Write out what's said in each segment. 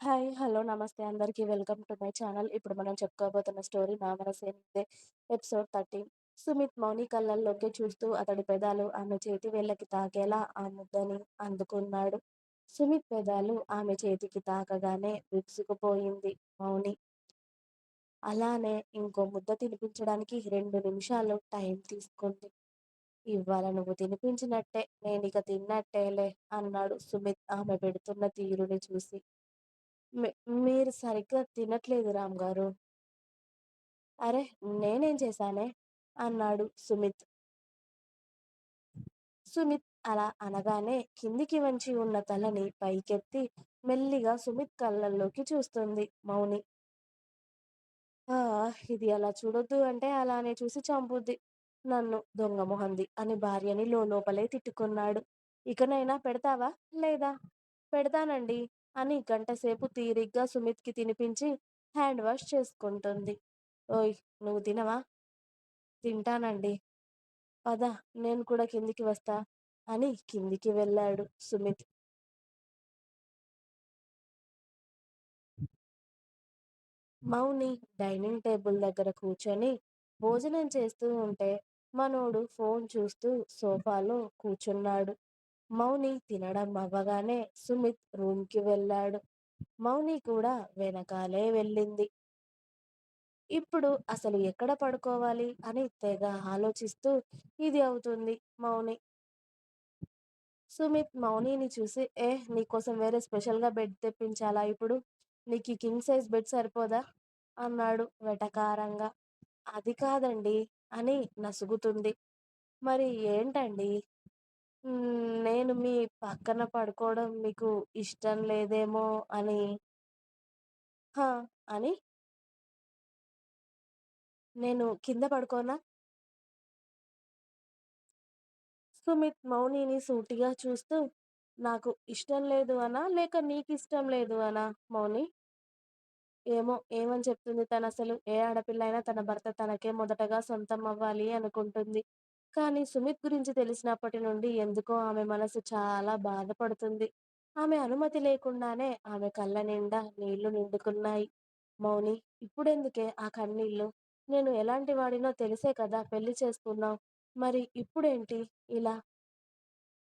Hi. Hello. నమస్తే అందరికీ. Welcome to my channel. ఇప్పుడు మనం చెప్పుకోబోతున్న స్టోరీ 'నా మనసేనిదే' ఎపిసోడ్ 13. సుమిత్ మౌని కళ్ళల్లోకి చూస్తూ అతడి పెదాలు ఆమె చేతి వేళ్ళకి తాకేలా ఆ ముద్దని అందుకున్నాడు. సుమిత్ పెదాలు ఆమె చేతికి తాకగానే విసుగుపోయింది మౌని. అలానే ఇంకో ముద్ద తినిపించడానికి రెండు నిమిషాలు టైం తీసుకుంది. ఇవాళ నువ్వు తినిపించినట్టే నేనిక తిన్నట్టేలే అన్నాడు సుమిత్ ఆమె పెడుతున్న తీరుని చూసి. మీ మీరు సరిగ్గా తినట్లేదు రామ్ గారు అరే నేనేం చేశానే? అన్నాడు సుమిత్. సుమిత్ అలా అనగానే కిందికి వంచి ఉన్న తలని పైకెత్తి మెల్లిగా సుమిత్ కళ్ళల్లోకి చూస్తుంది మౌని. ఆ ఇది అలా చూడొద్దు అంటే అలానే చూసి చంపుద్ది నన్ను దొంగ మొహంది అని భార్యని లోలోపలే తిట్టుకున్నాడు. ఇకనైనా పెడతావా లేదా? పెడతానండి అని గంటసేపు తీరిగ్గా సుమిత్కి తినిపించి హ్యాండ్ వాష్ చేసుకుంటుంది. ఓయ్ నువ్వు తినవా? తింటానండి పద నేను కూడా కిందికి వస్తా అని కిందికి వెళ్ళాడు సుమిత్. మౌని డైనింగ్ టేబుల్ దగ్గర కూర్చొని భోజనం చేస్తూ ఉంటే మనోడు ఫోన్ చూస్తూ సోఫాలో కూర్చున్నాడు మౌని తినడం అవ్వగానే సుమిత్ రూమ్కి వెళ్ళాడు. మౌని కూడా వెనకాలే వెళ్ళింది. ఇప్పుడు అసలు ఎక్కడ పడుకోవాలి అని తెగ ఆలోచిస్తూ ఇది అవుతుంది మౌని. సుమిత్ మౌనిని చూసి ఏ నీకోసం వేరే స్పెషల్గా బెడ్ తెప్పించాలా ఇప్పుడు? నీకు కింగ్ సైజ్ బెడ్ సరిపోదా? అన్నాడు వెటకారంగా. అది కాదండి అని నసుగుతుంది. మరి ఏంటండీ? నేను మీ పక్కన పడుకోవడం మీకు ఇష్టం లేదేమో అని. హా అని? నేను కింద పడుకోనా? సుమిత్ మౌనిని సూటిగా చూస్తూ నాకు ఇష్టం లేదు అనా లేక నీకిష్టం లేదు అనా మౌని? ఏమో ఏమని చెప్తుంది తనసలు? ఏ ఆడపిల్ల అయినా తన భర్త తనకే మొదటగా సొంతం అవ్వాలి అనుకుంటుంది. కానీ సుమిత్ గురించి తెలిసినప్పటి నుండి ఎందుకో ఆమె మనసు చాలా బాధపడుతుంది. ఆమె అనుమతి లేకుండానే ఆమె కళ్ళనిండా నీళ్ళు నిండుకున్నాయి. మౌని ఇప్పుడెందుకే ఆ కన్నీళ్ళు? నేను ఎలాంటి వాడినో తెలిసే కదా పెళ్ళి చేసుకున్నావు మరి ఇప్పుడేంటి ఇలా?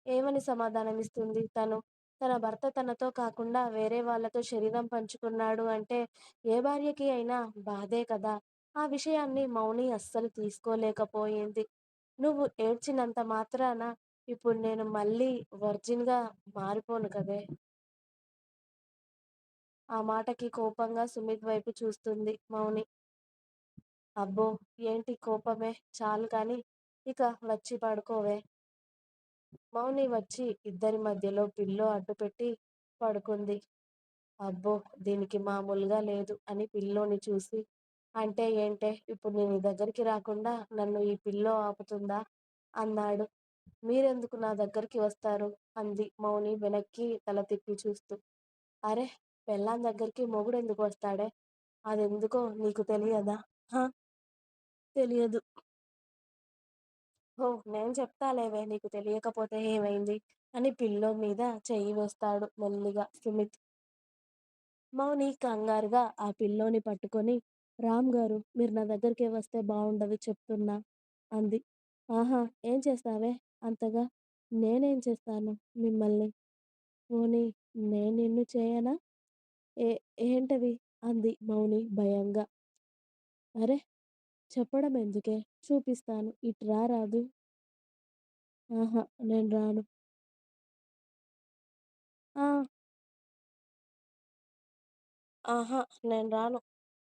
ఏమని సమాధానమిస్తుంది తను? తన భర్త తనతో కాకుండా వేరే వాళ్ళతో శరీరం పంచుకున్నాడు అంటే ఏ భార్యకి అయినా బాధే కదా! ఆ విషయాన్ని మౌని అస్సలు తీసుకోలేకపోయింది. నువ్వు ఏడ్చినంత మాత్రాన ఇప్పుడు నేను మళ్ళీ వర్జిన్గా మారిపోను కదే? ఆ మాటకి కోపంగా సుమిత్ వైపు చూస్తుంది మౌని. అబ్బో ఏంటి కోపమే చాలు కానీ ఇక వచ్చి పడుకోవే. మౌని వచ్చి ఇద్దరి మధ్యలో పిల్లో అడ్డుపెట్టి పడుకుంది. అబ్బో దీనికి మామూలుగా లేదు అని పిల్లోని చూసి అంటే ఏంటే ఇప్పుడు నీ దగ్గరికి రాకుండా నన్ను ఈ పిల్లో ఆపుతుందా? అన్నాడు. మీరెందుకు నా దగ్గరికి వస్తారు? అంది మౌని వెనక్కి తల తిప్పి చూస్తూ. అరే పెళ్ళాం దగ్గరికి మొగుడెందుకు వస్తాడే? అదెందుకో నీకు తెలియదా? తెలియదు. ఓ నేను చెప్తాలేవే నీకు తెలియకపోతే ఏమైంది? అని పిల్లో మీద చెయ్యి వేస్తాడు మెల్లిగా సుమిత్. మౌని కంగారుగా ఆ పిల్లోని పట్టుకొని రామ్ గారు మీరు నా దగ్గరికే వస్తే బావుండదు చెప్తున్నా అంది. ఆహా ఏం చేస్తావే అంతగా? నేనేం చేస్తాను మిమ్మల్ని? పోనీ నేను నిన్ను చేయనా? ఏ ఏంటది? అంది మౌని భయంగా. అరె చెప్పడం ఎందుకే చూపిస్తాను ఇటు రాదు ఆహా నేను రాను. ఆ! ఆహా నేను రాను.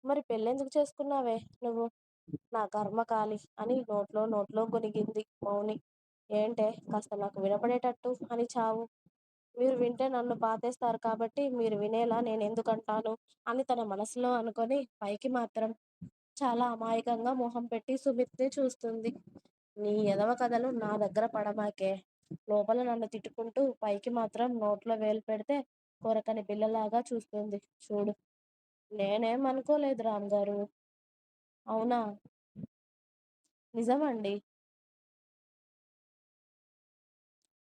మరి పెళ్ళెందుకు చేసుకున్నావే నువ్వు? నా కర్మ కాలి అని నోట్లో నోట్లో గొనిగింది మౌని. ఏంటే కాస్త నాకు వినపడేటట్టు అని చావు. మీరు వింటే నన్ను పాతేస్తారు కాబట్టి మీరు వినేలా నేను ఎందుకంటాను అని తన మనసులో అనుకొని పైకి మాత్రం చాలా అమాయకంగా మొహం పెట్టి సుమిత్ని చూస్తుంది. నీ ఎదవ కథలు నా దగ్గర పడమాకే. లోపల నన్ను తిట్టుకుంటూ పైకి మాత్రం నోట్లో వేలు పెడితే కొరకని పిల్లలాగా చూస్తుంది చూడు. నేనేం అనుకోలేదు రాంగారు. అవునా? నిజమండి.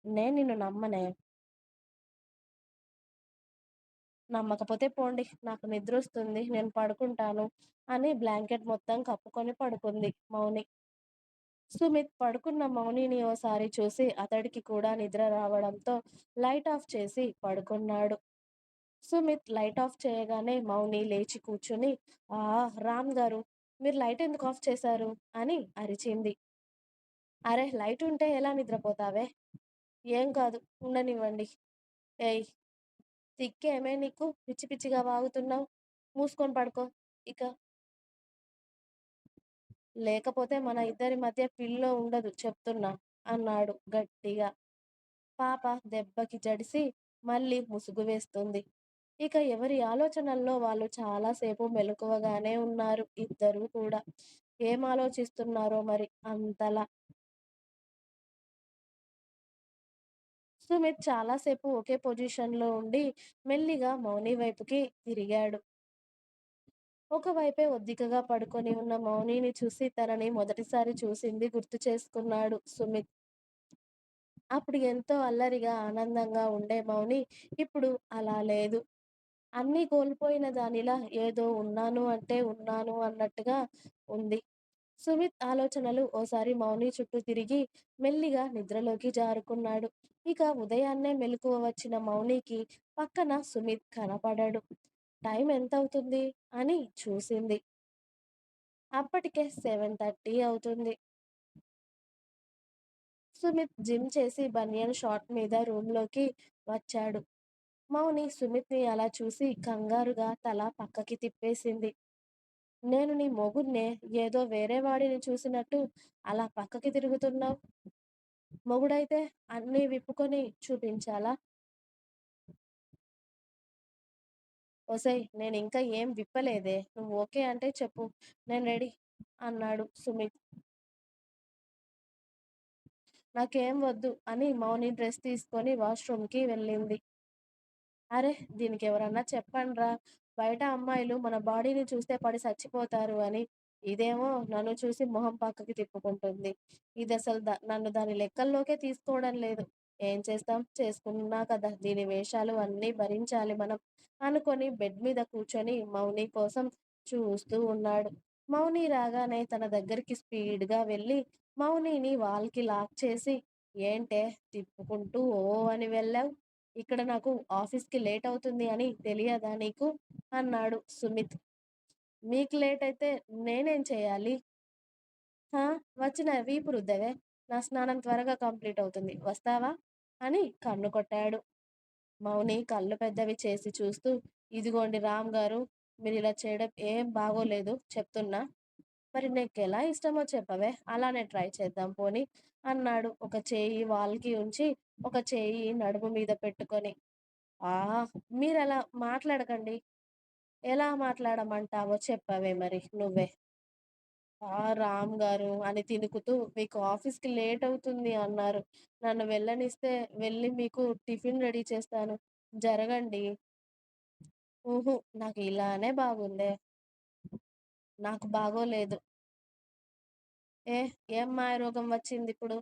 నేను నిన్ను నమ్మనే. నమ్మకపోతే పోండి. నాకు నిద్రొస్తుంది. నేను పడుకుంటాను అని బ్లాంకెట్ మొత్తం కప్పుకొని పడుకుంది మౌని. సుమిత్ పడుకున్న మౌనిని ఓసారి చూసి అతడికి కూడా నిద్ర రావడంతో లైట్ ఆఫ్ చేసి పడుకున్నాడు. సుమిత్ లైట్ ఆఫ్ చేయగానే మౌని లేచి కూర్చుని ఆ రామ్ గారు మీరు లైట్ ఎందుకు ఆఫ్ చేశారు? అని అరిచింది. అరె లైట్ ఉంటే ఎలా నిద్రపోతావే? ఏం కాదు ఉండనివ్వండి. ఏయ్ తిక్కేమే నీకు పిచ్చి పిచ్చిగా వాగుతున్నావు? మూసుకొని పడుకో ఇక. లేకపోతే మన ఇద్దరి మధ్య పిల్లో ఉండదు చెప్తున్నా అన్నాడు గట్టిగా. పాప దెబ్బకి జడిసి మళ్ళీ ముసుగు వేస్తుంది. ఇక ఎవరి ఆలోచనల్లో వాళ్ళు చాలాసేపు మెలకువగానే ఉన్నారు ఇద్దరూ కూడా. ఏం ఆలోచిస్తున్నారో మరి అంతలా. సుమిత్ చాలాసేపు ఒకే పొజిషన్లో ఉండి మెల్లిగా మౌని వైపుకి తిరిగాడు. ఒకవైపే ఒద్దికగా పడుకొని ఉన్న మౌనిని చూసి తనని మొదటిసారి చూసింది గుర్తు చేసుకున్నాడు సుమిత్. అప్పుడు ఎంతో అల్లరిగా, ఆనందంగా ఉండే మౌని ఇప్పుడు అలా లేదు. అన్నీ కోల్పోయిన దానిలా ఏదో ఉన్నాను అంటే ఉన్నాను అన్నట్టుగా ఉంది. సుమిత్ ఆలోచనలు ఓసారి మౌని చుట్టూ తిరిగి మెల్లిగా నిద్రలోకి జారుకున్నాడు. ఇక ఉదయాన్నే మెలకువ వచ్చిన మౌనికి పక్కన సుమిత్ కనపడడు. టైం ఎంత అవుతుంది అని చూసింది. అప్పటికే సెవెన్ థర్టీ అవుతుంది. సుమిత్ జిమ్ చేసి బనియన్ షార్ట్ మీద రూమ్లోకి వచ్చాడు. మౌని సుమిత్ని అలా చూసి కంగారుగా తల పక్కకి తిప్పేసింది. నేను నీ మొగుడ్నే ఏదో వేరే వాడిని చూసినట్టు అలా పక్కకి తిరుగుతున్నావు మొగుడైతే అన్నీ విప్పుకొని చూపించాలా? ఒసై నేను ఇంకా ఏం విప్పలేదే నువ్వు ఓకే అంటే చెప్పు నేను రెడీ అన్నాడు సుమిత్. నాకేం వద్దు అని మౌని డ్రెస్ తీసుకొని వాష్రూమ్కి వెళ్ళింది. అరే దీనికి ఎవరన్నా చెప్పండ్రా బయట అమ్మాయిలు మన బాడీని చూస్తే పడి చచ్చిపోతారు అని. ఇదేమో నన్ను చూసి మొహం పక్కకి తిప్పుకుంటుంది. ఇది అసలు నన్ను దాని లెక్కల్లోకే తీసుకోవడం లేదు. ఏం చేస్తాం చేసుకున్నా కదా దీని వేషాలు అన్నీ భరించాలి మనం అనుకొని బెడ్ మీద కూర్చొని మౌని కోసం చూస్తూ ఉన్నాడు. మౌని రాగానే తన దగ్గరికి స్పీడ్గా వెళ్ళి మౌనిని వాల్కి లాక్ చేసి ఏంటే తిప్పుకుంటూ ఓ అని వెళ్ళావు ఇక్కడ నాకు ఆఫీస్కి లేట్ అవుతుంది అని తెలియదా నీకు? అన్నాడు సుమిత్. మీకు లేట్ అయితే నేనేం చేయాలి? వచ్చిన నా వీపు రుద్దవే నా స్నానం త్వరగా కంప్లీట్ అవుతుంది వస్తావా? అని కన్ను కొట్టాడు. మౌని కళ్ళు పెద్దవి చేసి చూస్తూ ఇదిగోండి రామ్ గారు మీరు ఇలా చేయడం ఏం బాగోలేదు చెప్తున్నా. మరి నీకెలా ఇష్టమో చెప్పవే అలానే ట్రై చేద్దాం పోని అన్నాడు ఒక చేయి వాళ్ళకి ఉంచి ఒక చేయి నడుము మీద పెట్టుకొని. ఆ మీరు అలా మాట్లాడకండి. ఎలా మాట్లాడమంటావో చెప్పవే మరి నువ్వే. ఆ రామ్ గారు అని తినుకుతూ మీకు ఆఫీస్కి లేట్ అవుతుంది అన్నారు. నన్ను వెళ్ళనిస్తే వెళ్ళి మీకు టిఫిన్ రెడీ చేస్తాను. జరగండి. ఊహు నాకు ఇలానే బాగుందే. నాకు బాగోలేదు. ఏ ఏం మా రోగం వచ్చింది ఇప్పుడు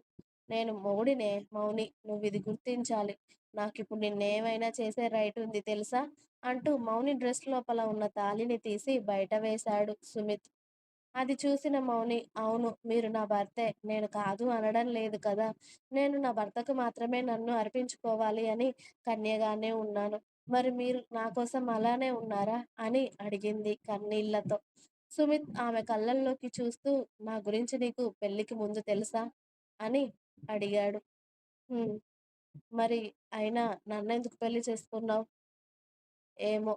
నేను మొగుడినే మౌని నువ్వు ఇది గుర్తించాలి. నాకు ఇప్పుడు నిన్నేమైనా చేసే రైట్ ఉంది తెలుసా? అంటూ మౌని డ్రెస్ లోపల ఉన్న తాళిని తీసి బయట వేశాడు సుమిత్. అది చూసిన మౌని అవును మీరు నా భర్తే నేను కాదు అనడం లేదు కదా! నేను నా భర్తకు మాత్రమే నన్ను అర్పించుకోవాలి అని కన్యగానే ఉన్నాను. మరి మీరు నాకోసం అలానే ఉన్నారా? అని అడిగింది కన్నీళ్ళతో. సుమిత్ ఆమె కళ్ళల్లోకి చూస్తూ నా గురించి నీకు పెళ్ళికి ముందు తెలుసా? అని అడిగాడు. మరి అయినా నన్నెందుకు పెళ్ళి చేసుకున్నావు? ఏమో.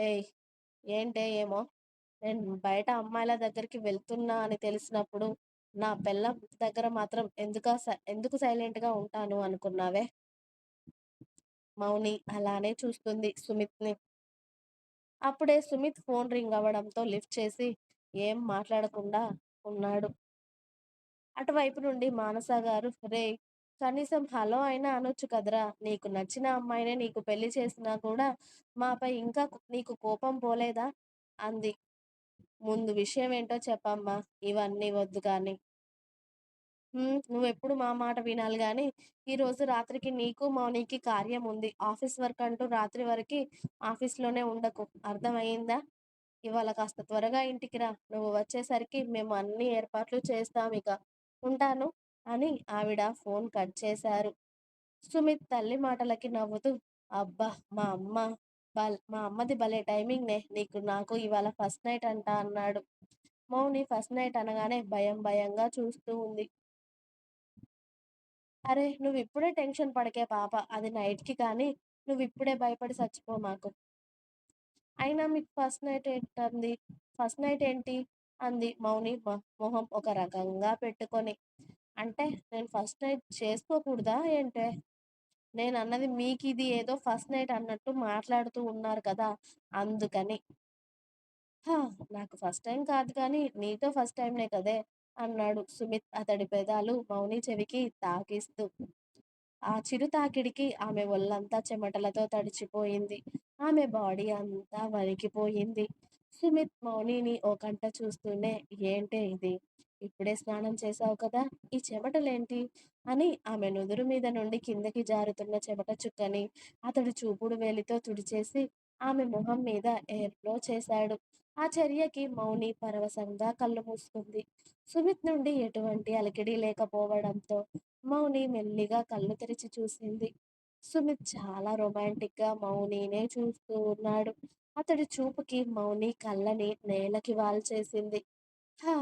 ఏయ్ ఏంటే ఏమో? నేను బయట అమ్మాయిల దగ్గరికి వెళ్తున్నా అని తెలిసినప్పుడు నా పెళ్ళాం దగ్గర మాత్రం ఎందుకా ఎందుకు సైలెంట్గా ఉంటాను అనుకున్నావే? మౌని అలానే చూస్తుంది సుమిత్ని అప్పుడే సుమిత్ ఫోన్ రింగ్ అవ్వడంతో లిఫ్ట్ చేసి ఏం మాట్లాడకుండా ఉన్నాడు. అటువైపు నుండి మానసగారు రేయ్ కనీసం హలో అయినా అనొచ్చు కదరా నీకు నచ్చిన అమ్మాయినే నీకు పెళ్ళి చేసినా కూడా మాపై ఇంకా నీకు కోపం పోలేదా? అంది. ముందు విషయం ఏంటో చెప్పమ్మా ఇవన్నీ వద్దు కానీ నువ్వెప్పుడు మా మాట వినాలి కానీ ఈరోజు రాత్రికి నీకు, మౌనికి కార్యం ఉంది. ఆఫీస్ వర్క్ అంటూ రాత్రి వరకి ఆఫీస్‌లోనే ఉండకు. అర్థమైందా ఇవాళ కాస్త త్వరగా ఇంటికి రా. నువ్వు వచ్చేసరికి మేము అన్ని ఏర్పాట్లు చేస్తాం ఇక ఉంటాను అని ఆవిడ ఫోన్ కట్ చేశారు. సుమిత్ తల్లి మాటలకి నవ్వుతూ అబ్బా! మా అమ్మ బల్ మా అమ్మది భలే టైమింగ్‌నే నీకు నాకు ఇవాళ ఫస్ట్ నైట్ అంట అన్నాడు. మౌని ఫస్ట్ నైట్ అనగానే భయం భయంగా చూస్తూ ఉంది. అరే నువ్వు ఇప్పుడే టెన్షన్ పడకే పాప. అది నైట్‌కి కానీ, నువ్వు ఇప్పుడే భయపడి చచ్చిపో మాకు. అయినా మీకు ఫస్ట్ నైట్ ఏంటంది? ఫస్ట్ నైట్ ఏంటి? అంది మౌని మొహం ఒక రకంగా పెట్టుకొని. అంటే నేను ఫస్ట్ నైట్ చేసుకోకూడదా ఏంటే? మీకు ఇది ఏదో ఫస్ట్ నైట్ అన్నట్టు మాట్లాడుతూ ఉన్నారు కదా! అందుకని. నాకు ఫస్ట్ టైం కాదు కానీ, నీతో ఫస్ట్ టైంనే కదే! అన్నాడు సుమిత్ అతడి పెదాలు మౌని చెవికి తాకిస్తూ. ఆ చిరు తాకిడికి ఆమె ఒళ్ళంతా చెమటలతో తడిచిపోయింది. ఆమె బాడీ అంతా వణికిపోయింది. సుమిత్ మౌనిని ఓ కంట చూస్తూనే ఏంటే ఇది? ఇప్పుడే స్నానం చేశావు కదా! ఈ చెమటలేంటి? అని ఆమె నుదురు మీద నుండి కిందకి జారుతున్న చెమట చుక్కని అతడు చూపుడు వేలితో తుడిచేసి ఆమె మొహం మీద ఎయిర్ఫ్లో చేశాడు. ఆ చర్యకి మౌని పరవశంగా కళ్ళు మూసుకుంది. సుమిత్ నుండి ఎటువంటి అలకిడి లేకపోవడంతో మౌని మెల్లిగా కళ్ళు తెరిచి చూసింది. సుమిత్ చాలా రొమాంటిక్‌గా మౌనినే చూస్తూ ఉన్నాడు. అతడి చూపుకి మౌని కళ్ళని నేలకి వాల్చేసింది. హా!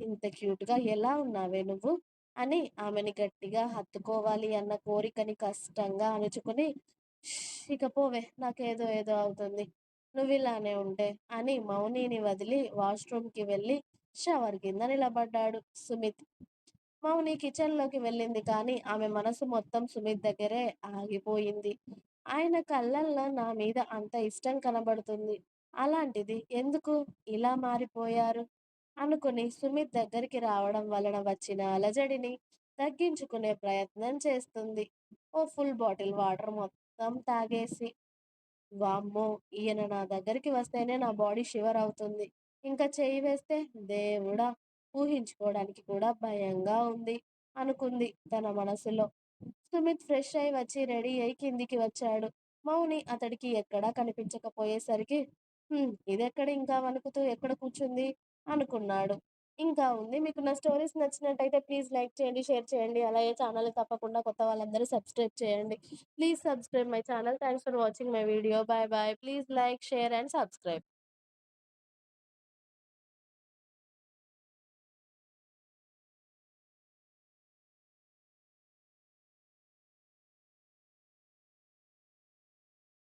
ఇంత క్యూట్‌గా ఎలా ఉన్నావే నువ్వు? అని ఆమెని గట్టిగా హత్తుకోవాలి అన్న కోరికని కష్టంగా అణుచుకుని ఇకపోవే నాకేదో ఏదో అవుతుంది. నువ్వు ఇలానే ఉంటే అని మౌనిని వదిలి వాష్‌రూమ్‌కి వెళ్ళి షవర్ కింద నిలబడ్డాడు సుమిత్. మౌని కిచెన్‌లోకి వెళ్ళింది కానీ ఆమె మనసు మొత్తం సుమిత్ దగ్గరే ఆగిపోయింది. ఆయన కళ్ళల్లో నా మీద అంత ఇష్టం కనబడుతుంది. అలాంటిది ఎందుకు ఇలా మారిపోయారు? అనుకుని సుమిత్ దగ్గరికి రావడం వలన వచ్చిన అలజడిని తగ్గించుకునే ప్రయత్నం చేస్తుంది. ఓ ఫుల్ బాటిల్ వాటర్ మొత్తం తాగేసి. వామ్మో! ఈయన నా దగ్గరికి వస్తేనే నా బాడీ షివర్ అవుతుంది. ఇంకా చేయి వేస్తే దేవుడా! ఊహించుకోవడానికి కూడా భయంగా ఉంది అనుకుంది తన మనసులో. సుమిత్ ఫ్రెష్ అయి వచ్చి రెడీ అయి కిందికి వచ్చాడు. మౌని అతడికి ఎక్కడా కనిపించకపోయేసరికి ఇదెక్కడ ఇంకా వణుకుతూ ఎక్కడ కూర్చుంది? అనుకున్నాడు. ఇంకా ఉంది. మీకు నా స్టోరీస్ నచ్చినట్టయితే ప్లీజ్ లైక్ చేయండి, షేర్ చేయండి. అలాగే ఛానల్ తప్పకుండా కొత్త వాళ్ళందరూ సబ్స్క్రైబ్ చేయండి. Please subscribe my channel. Thanks for watching my video. Bye bye please like, share and subscribe.